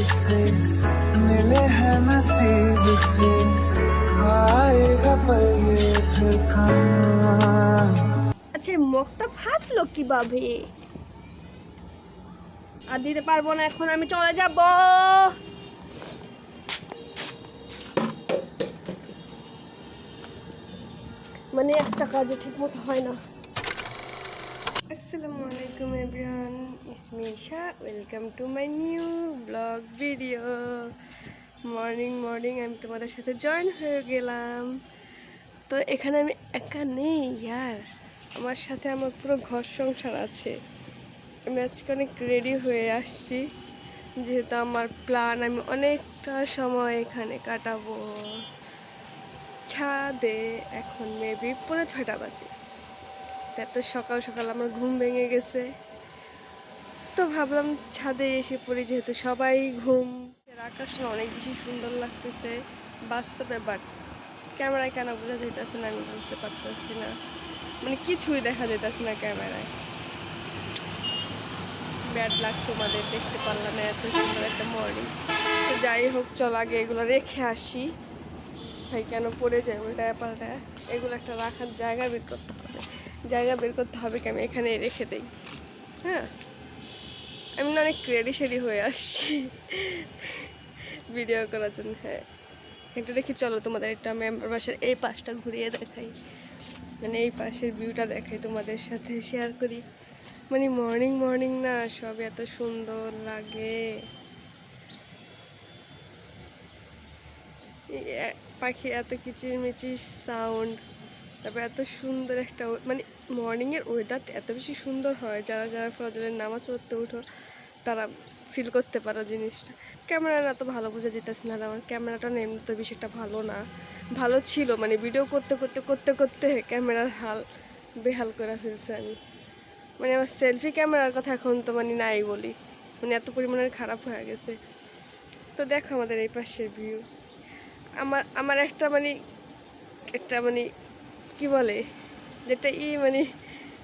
से मिले हैं नसीब से आएगा पल ये फिर कहाँ আচ্ছা মুখটা ফাটলো কিভাবে আর দিতে পারবো না এখন আমি চলে যাব মানে একটা কাজও ঠিক মতো হয় না আসসালামু আলাইকুম everyone it's me Isha welcome to my new vlog video morning morning আমি তোমাদের সাথে জয়েন হয়ে গেলাম। তো এখানে আমি একা নেই, ইয়ার। আমার সাথে আমার পুরো ঘর সংসার আছে। আমি আজকে অনেক রেডি হয়ে আসছি। যেহেতু আমার প্ল্যান আমি অনেকটা সময় এখানে কাটাবো। ছাদে এখন মেবি পুরো ছটা বাজে। এত সকাল সকাল আমার ঘুম ভেঙে গেছে। তো ভাবলাম ছাদে এসে পড়ি, যেহেতু সবাই ঘুম। আকাশটা অনেক বেশি সুন্দর লাগতেছে, বাস্তবে বাট ক্যামেরায় কেন বোঝা যেতেছে না, আমি বুঝতে পারতেছি না। মানে কিছুই দেখা যেতেছে না ক্যামেরায়। ব্যাড লাগ তোমাদের, দেখতে পারলাম না এত সুন্দর একটা মর্নিং। তো যাই হোক, চল আগে এগুলো রেখে আসি। ভাই কেন পড়ে যায়, উল্টায় পাল্টায়। এগুলো একটা রাখার জায়গা বের করতে হবে। জায়গা বের করতে হবে কি আমি এখানে রেখে দেই? হ্যাঁ? আমি না অনেক রেডি সেডি হয়ে আসছি। ভিডিও করার জন্য হ্যাঁ। একটু দেখি, চলো তোমাদের একটা আমি আমার বাসার এই পাশটা ঘুরিয়ে দেখাই। মানে এই পাশের ভিউটা দেখাই তোমাদের সাথে শেয়ার করি। মানে মর্নিং মর্নিং না, সব এত সুন্দর লাগে। পাখি এত কিচিরমিচির সাউন্ড তারপর এত সুন্দর একটা মানে মর্নিংয়ের ওয়েদারটা এত বেশি সুন্দর হয়, যারা যারা ফজরের নামাজ পড়তে উঠো, তারা ফিল করতে পারো জিনিসটা। ক্যামেরা না তো ভালো বোঝা যেতেছে না আমার, ক্যামেরাটা না এমনি তো বেশি একটা ভালো না। ভালো ছিল মানে ভিডিও করতে করতে করতে করতে ক্যামেরার হাল বেহাল করে ফেলছে আমি। মানে আমার সেলফি ক্যামেরার কথা এখন তো মানে নাই বলি। মানে এত পরিমাণের খারাপ হয়ে গেছে। তো দেখো আমাদের এই পাশের ভিউ আমার আমার একটা মানে একটা মানে কি বলে? যেটা ই মানে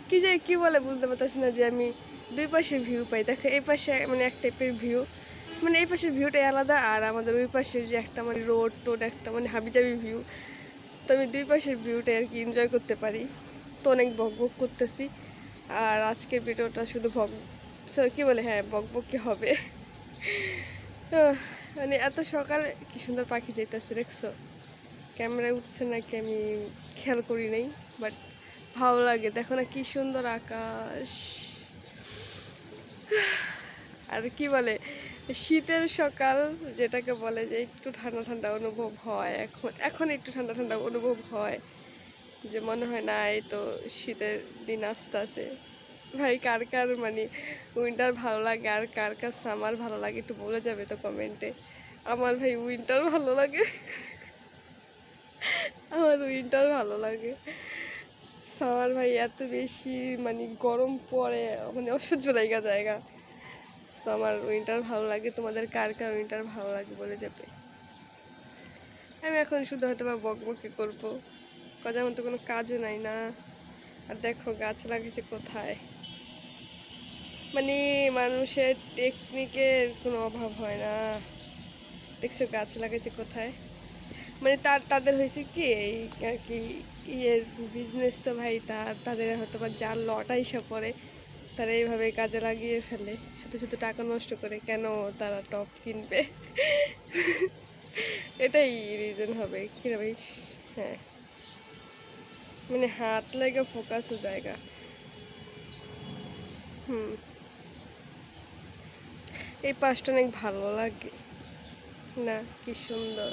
কি যে কি বলে বুঝতে পারতেছি না যে আমি দুই পাশের ভিউ পাই। দেখো এই পাশে মানে এক টাইপের ভিউ মানে এই পাশের ভিউটাই আলাদা আর আমাদের ওই পাশের যে একটা মানে রোড টোড একটা মানে হাবিজাবি ভিউ তো আমি দুই পাশের ভিউটাই আর কি এনজয় করতে পারি। তো অনেক বক বক করতেছি। আর আজকের ভিডিওটা শুধু sorry, কি বলে? হ্যাঁ বক বক কি হবে। মানে এত সকালে কি সুন্দর পাখি যাইতেছে দেখছ? ক্যামেরায় উঠছে নাকি আমি খেয়াল করি নাই বাট ভালো লাগে। দেখো না কি সুন্দর আকাশ। আর কি বলে, শীতের সকাল যেটাকে বলে যে একটু ঠান্ডা ঠান্ডা অনুভব হয়, এখন এখন একটু ঠান্ডা ঠান্ডা অনুভব হয়, যে মনে হয় না এই তো শীতের দিন আসতে আছে ভাই, কার কার মানে উইন্টার ভালো লাগে আর কার কার সামার ভালো লাগে একটু বলে যাবে তো কমেন্টে আমার ভাই উইন্টার ভালো লাগে। আমার উইন্টার ভালো লাগে। সামার ভাই এত বেশি মানে গরম পড়ে মানে অসহ্য লাগা জায়গা। তো আমার উইন্টার ভালো লাগে। তোমাদের কার কার উইন্টার ভালো লাগে বলে যাবে। আমি এখন শুধু হয়তো বা বকবকি করব। কাজের মতো কোনো কাজও নাই না। আর দেখো গাছ লাগিয়েছে কোথায়। মানে মানুষের টেকনিকের কোনো অভাব হয় না। দেখছ গাছ লাগাইছে কোথায়? মানে তার, তাদের হয়েছে কি, এই আর কি, ইয়ের বিজনেস তো ভাই, তার, তাদের হয়তো বা যার লটাই আইসা পড়ে, তারা এইভাবে কাজে লাগিয়ে ফেলে শুধু শুধু টাকা নষ্ট করে কেন তারা টপ কিনবে? এটাই রিজন হবে কিনা ভাই? হ্যাঁ। মানে হাত লাগে ফোকাসও জায়গা। হুম। এই পাশটা অনেক ভালো লাগে। না, কি সুন্দর।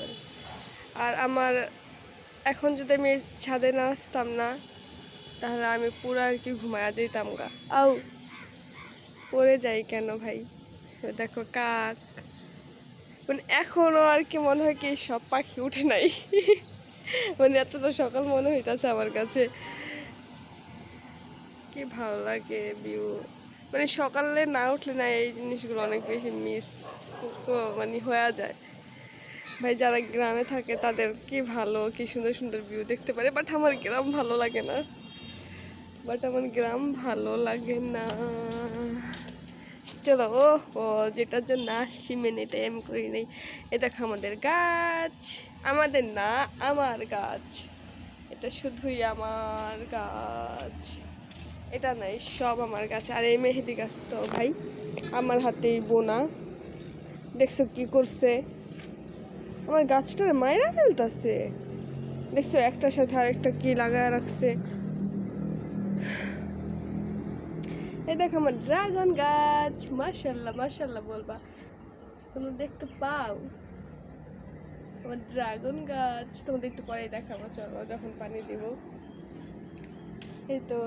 আর আমার এখন যদি আমি ছাদে না আসতাম না, তাহলে আমি পুরো আর কি ঘুমায়া যেতাম গা। আউ, পড়ে যাই কেন ভাই? দেখো কাক। মানে এখনও আর কি মনে হয় কি সব পাখি উঠে নাই। মানে এতটা সকাল মনে হইতাছে আমার কাছে। কি ভালো লাগে ভিউ মানে সকালে না উঠলে না এই জিনিসগুলো অনেক বেশি মিস মানে হয়ে যায়। ভাই, যারা গ্রামে থাকে, তাদের কি ভালো, কি সুন্দর সুন্দর ভিউ দেখতে পারে? বাট আমার গ্রাম ভালো লাগে না। বাট আমার গ্রাম ভালো লাগে না। চলো, ও ও, যেটার জন্য আসছি মেনেটাই আমি করি নাই। এটা দেখো আমাদের গাছ। আমাদের না, আমার গাছ। এটা শুধুই আমার গাছ। এটা নাই সব আমার গাছ। আর এই মেহেদি গাছটাও ভাই, আমার হাতেই বোনা। দেখছ কি করছে? আমার গাছটার মায়েরা ফেলতেছে। দেখছ, একটার সাথে আরেকটা কি লাগায় রাখছে। এই দেখো আমার ড্রাগন গাছ। মাশাল্লাহ মাশাল্লাহ বলবা। তোমরা দেখতে পাও? আমার ড্রাগন গাছ। তোমাদের একটু পরেই দেখাবো, চলো, যখন পানি দিব। এই তো।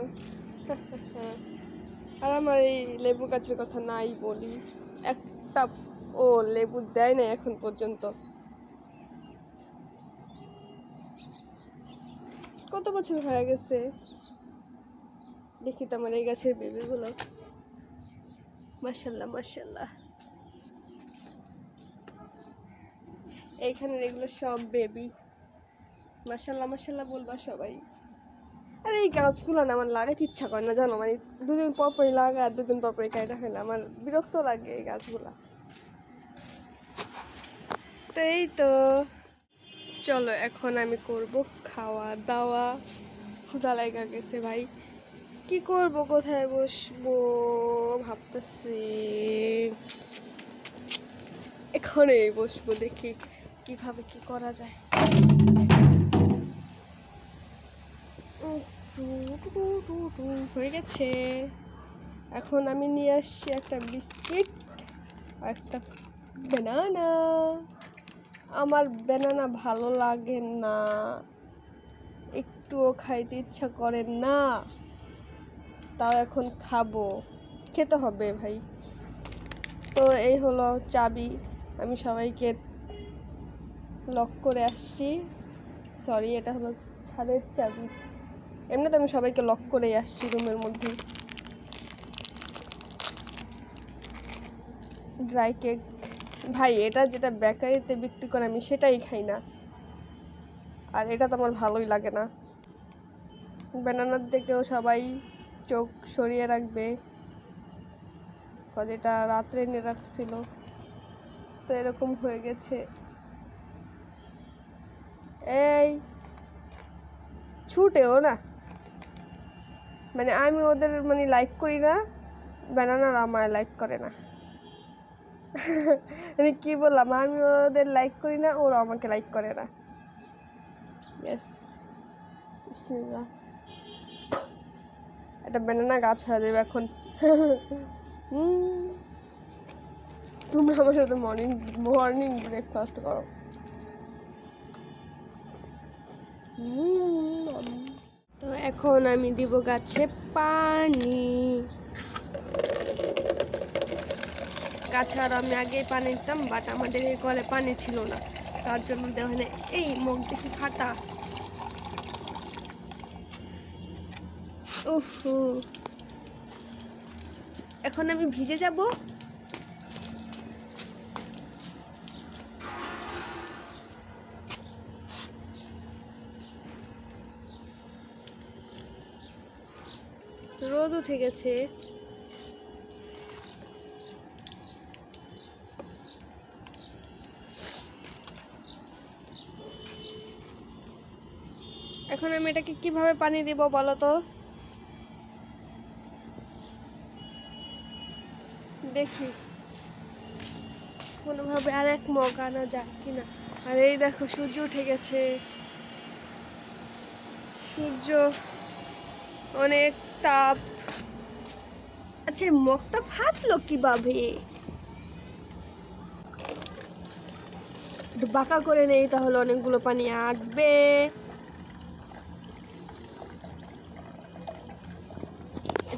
আর আমার এই লেবু গাছের কথা নাই বলি। একটা ও লেবু দেয় না এখন পর্যন্ত। কত বছর হয়ে গেছে? দেখি তো এই গাছের বেবিগুলো। মার্শাল্লাহ মার্শাল্লাহ এইখানের এগুলো সব বেবি। মার্শাল্লাহ মার্শাল্লাহ বলবা সবাই। আর এই গাছগুলো না আমার লাগাতে ইচ্ছা করে না, জানো? মানে দুদিন পর পরই লাগা আর দুদিন পর পরই কাটা হয় না আমার বিরক্ত লাগে এই গাছগুলা। তো এই তো চলো, এখন আমি করব খাওয়া দাওয়া ক্ষুধা লাগা গেছে ভাই। কি করব? কোথায় বসবো? ভাবতেছি। এখানেই বসবো দেখি কীভাবে কি করা যায়। হয়ে গেছে। এখন আমি নিয়ে আসছি একটা বিস্কিট একটা বেনানা আমার বেনানা ভালো লাগে না। একটুও খাইতে ইচ্ছা করে না। তাও এখন খাব। খেতে হবে ভাই। তো এই হলো চাবি। আমি সবাইকে লক করে আসছি। সরি এটা হলো ছাদের চাবি। এমনিতে আমি সবাইকে লক করেই আসছি রুমের মধ্যে। ড্রাই কেক ভাই, এটা যেটা বেকারিতে বিক্রি করে আমি সেটাই খাই না। আর এটা তো আমার ভালোই লাগে না। ব্যানানার দিকেও সবাই চোখ সরিয়ে রাখবে। যেটা রাত্রে এনে রাখছিল। তো এরকম হয়ে গেছে। এই, ছুটেও না। মানে আমি ওদের মানে লাইক করি না। ব্যানানার আমায় লাইক করে না। মানে কি বললাম? আমি ওদের লাইক করি না ওরা আমাকে লাইক করে না। ইয়েস একটা ব্যানানা গাছ হয়ে যাবে এখন। তোমরা আমার সাথে মর্নিং মর্নিং ব্রেকফাস্ট করো। তো এখন আমি দিব গাছে পানি। গাছে আমি আগে পানি দিতাম বাট আমাদের এই কলে পানি ছিল না। তার জন্য না। এই মুখ দেখি ফাটা। উফু। এখন আমি ভিজে যাব। রোদ উঠে গেছে। আমি এটাকে কীভাবে পানি দিব বলো তো? দেখি। কোনোভাবে আর এক মগ আনা যাক কিনা। আর, এই দেখো, সূর্য উঠে গেছে। সূর্য অনেক তাপ। আচ্ছা মগটা ফাটলো কীভাবে? একটু বাঁকা করে নেই তাহলে অনেকগুলো পানি আটবে।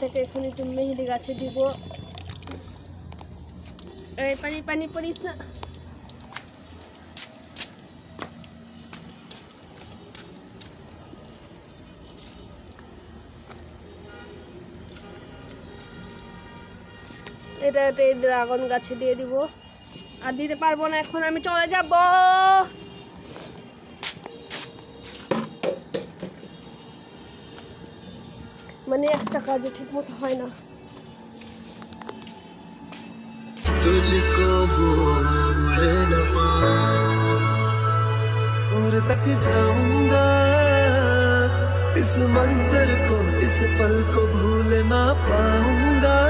এটাকে এখন একটু মেহেদি গাছে দিব। এই পানি পানি পড়িস না। এটাতে ড্রাগন গাছে দিয়ে দিব। আর দিতে পারব না এখন, আমি চলে যাব। মানে একটা কাজে ঠিক মতো হয় না तक जाऊंगा इस मंजर को इस पल को भूल ना पाऊंगा